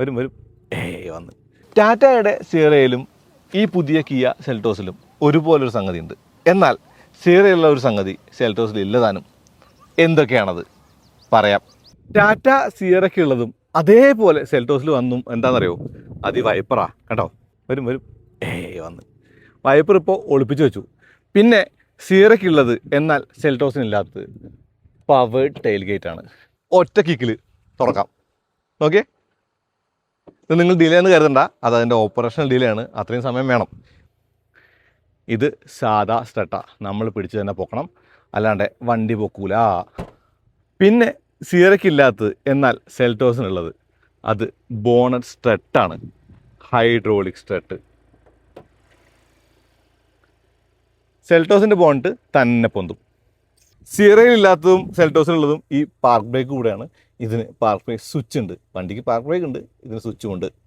വരും വരും. ഏ വന്ന്. ടാറ്റയുടെ സീറയിലും ഈ പുതിയ കിയ സെൽറ്റോസിലും ഒരുപോലൊരു സംഗതി ഉണ്ട് എന്നാൽ സീറയുള്ള ഒരു സംഗതി സെൽറ്റോസിൽ ഇല്ലതാനും എന്തൊക്കെയാണത്? പറയാം. ടാറ്റ സീറയ്ക്കുള്ളതും അതേപോലെ സെൽറ്റോസിൽ വന്നും എന്താണെന്നറിയോ? അത് വൈപ്പറാ കേട്ടോ. വരും വരും. ഏ വന്ന്. വൈപ്പർ ഇപ്പോൾ ഒളിപ്പിച്ച് വെച്ചു. പിന്നെ സീറയ്ക്കുള്ളത് എന്നാൽ സെൽറ്റോസിനില്ലാത്തത്. പവേഡ് ടെയിൽ ഗേറ്റ് ആണ് ഒറ്റ കിക്കിൽ തുറക്കാം. ഓക്കെ ഇത് നിങ്ങൾ ഡിലേ എന്ന് കരുതണ്ട. അത് അതിന്റെ ഓപ്പറേഷണൽ ഡിലേ ആണ്. അത്രയും സമയം വേണം. ഇത് സാധാ സ്റ്റട്ട നമ്മൾ പിടിച്ച് തന്നെ പൊക്കണം. അല്ലാണ്ട് വണ്ടി പൊക്കൂല. പിന്നെ സീറയ്ക്കില്ലാത്തത് എന്നാൽ സെൽറ്റോസിനുള്ളത്. അത് ബോണറ്റ് സ്ട്രെട്ടാണ്. Hydraulic strut. സെൽറ്റോസിന്റെ ബോണറ്റ് തന്നെ പൊന്തും. സീറയിലില്ലാത്തതും സെൽറ്റോസിനുള്ളതും ഈ പാർക്ക് ബ്രേക്ക് കൂടെയാണ്. ഇതിന് പാർക്ക് ബ്രേക്ക് സ്വിച്ച് ഉണ്ട്. വണ്ടിക്ക് പാർക്ക് ബ്രേക്ക് ഉണ്ട്. ഇതിന് സ്വിച്ചും ഉണ്ട്.